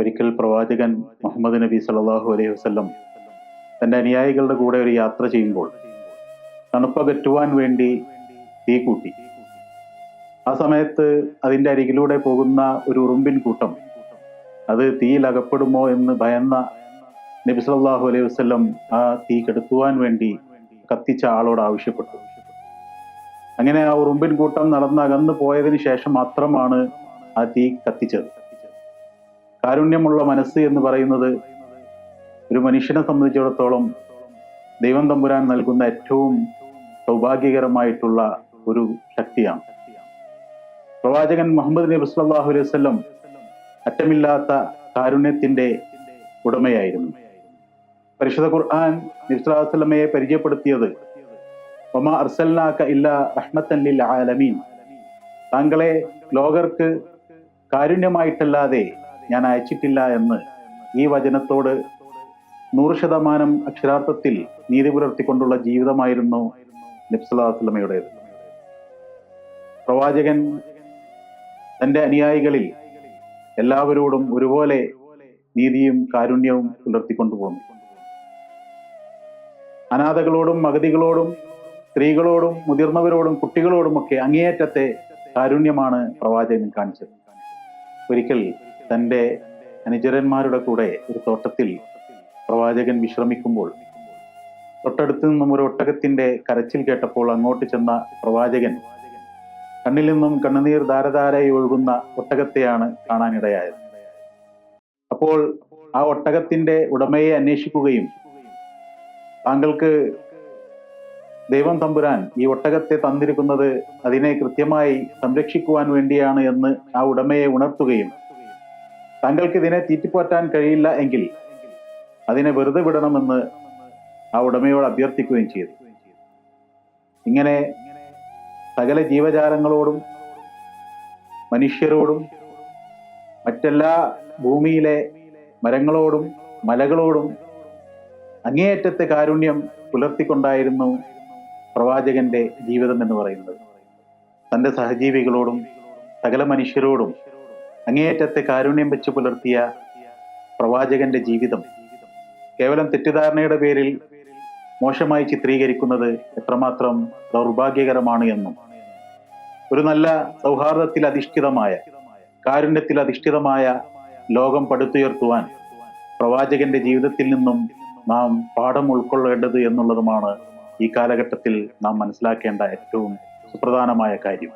ഒരിക്കൽ പ്രവാചകൻ മുഹമ്മദ് നബി സല്ലല്ലാഹു അലൈഹി വസ്ല്ലം തന്റെ അനുയായികളുടെ കൂടെ ഒരു യാത്ര ചെയ്യുമ്പോൾ തണുപ്പകറ്റുവാൻ വേണ്ടി തീ കൂട്ടി. ആ സമയത്ത് അതിന്റെ അരികിലൂടെ പോകുന്ന ഒരു ഉറുമ്പിൻ കൂട്ടം അത് തീയിൽ അകപ്പെടുമോ എന്ന് ഭയന്ന നബി സല്ലല്ലാഹു അലൈഹി വസ്ല്ലം ആ തീ കെടുത്തുവാൻ വേണ്ടി കത്തിച്ച ആളോട് ആവശ്യപ്പെട്ടു. അങ്ങനെ ആ ഉറുമ്പിൻ കൂട്ടം നടന്ന് അകന്നു പോയതിനു ശേഷം മാത്രമാണ് ആ തീ കത്തിച്ചത്. കാരുണ്യമുള്ള മനസ്സ് എന്ന് പറയുന്നത് ഒരു മനുഷ്യനെ സംബന്ധിച്ചിടത്തോളം ദൈവം തമ്പുരാൻ നൽകുന്ന ഏറ്റവും സൗഭാഗ്യകരമായിട്ടുള്ള ഒരു ശക്തിയാണ്. പ്രവാചകൻ മുഹമ്മദ് നബി സല്ലാഹു അലൈഹി വസല്ലം അറ്റമില്ലാത്ത കാരുണ്യത്തിന്റെ ഉടമയായിരുന്നു. പരിശുദ്ധ ഖുർആൻ നബിസ്വല്ലാസ്ലമയെ പരിചയപ്പെടുത്തിയത് ലിൽ ആലമീൻ. താങ്കളെ ലോകർക്ക് കാരുണ്യമായിട്ടല്ലാതെ ഞാൻ അയച്ചിട്ടില്ല എന്ന് ഈ വചനത്തോട് നൂറ് ശതമാനം അക്ഷരാർത്ഥത്തിൽ നീതി പുലർത്തിക്കൊണ്ടുള്ള ജീവിതമായിരുന്നു നബ്സുല്ലാസ്ലമയുടേത് പ്രവാചകൻ തന്റെ അനുയായികളിൽ എല്ലാവരോടും ഒരുപോലെ നീതിയും കാരുണ്യവും പുലർത്തിക്കൊണ്ടുപോകുന്നു അനാഥകളോടും മഗതികളോടും സ്ത്രീകളോടും മുതിർന്നവരോടും കുട്ടികളോടുമൊക്കെ അങ്ങേയറ്റത്തെ കാരുണ്യമാണ് പ്രവാചകൻ കാണിച്ചത്. ഒരിക്കൽ തന്റെ അനുചരന്മാരുടെ കൂടെ ഒരു തോട്ടത്തിൽ പ്രവാചകൻ വിശ്രമിക്കുമ്പോൾ തൊട്ടടുത്ത് നിന്നും ഒരു ഒട്ടകത്തിന്റെ കരച്ചിൽ കേട്ടപ്പോൾ അങ്ങോട്ട് ചെന്ന പ്രവാചകൻ കണ്ണിൽ നിന്നും കണ്ണുനീർ ധാരധാരയായി ഒഴുകുന്ന ഒട്ടകത്തെയാണ് കാണാനിടയായത്. അപ്പോൾ ആ ഒട്ടകത്തിന്റെ ഉടമയെ അന്വേഷിക്കുകയും താങ്കൾക്ക് ദൈവം തമ്പുരാൻ ഈ ഒട്ടകത്തെ തന്നിരിക്കുന്നത് അതിനെ കൃത്യമായി സംരക്ഷിക്കുവാൻ വേണ്ടിയാണ് എന്ന് ആ ഉടമയെ ഉണർത്തുകയും താങ്കൾക്ക് ഇതിനെ തീറ്റിപ്പോറ്റാൻ കഴിയില്ല എങ്കിൽ അതിനെ വെറുതെ വിടണമെന്ന് ആ ഉടമയോട് അഭ്യർത്ഥിക്കുകയും ചെയ്തു. ഇങ്ങനെ സകല ജീവജാലങ്ങളോടും മനുഷ്യരോടും മറ്റെല്ലാ ഭൂമിയിലെ മരങ്ങളോടും മലകളോടും അങ്ങേയറ്റത്തെ കാരുണ്യം പുലർത്തിക്കൊണ്ടായിരുന്നു പ്രവാചകന്റെ ജീവിതം എന്ന് പറയുന്നത്. തന്റെ സഹജീവികളോടും സകല മനുഷ്യരോടും അങ്ങേയറ്റത്തെ കാരുണ്യം വെച്ച് പുലർത്തിയ പ്രവാചകന്റെ ജീവിതം. കേവലം തെറ്റിദ്ധാരണയുടെ പേരിൽ മോശമായി ചിത്രീകരിക്കുന്നത് എത്രമാത്രം ദൗർഭാഗ്യകരമാണ് എന്നും ഒരു നല്ല സൗഹാർദ്ദത്തിൽ അധിഷ്ഠിതമായ കാരുണ്യത്തിൽ അധിഷ്ഠിതമായ ലോകം പടുത്തുയർത്തുവാൻ പ്രവാചകന്റെ ജീവിതത്തിൽ നിന്നും നാം പാഠം ഉൾക്കൊള്ളേണ്ടത് എന്നുള്ളതുമാണ് ഈ കാലഘട്ടത്തിൽ നാം മനസ്സിലാക്കേണ്ട ഏറ്റവും സുപ്രധാനമായ കാര്യം.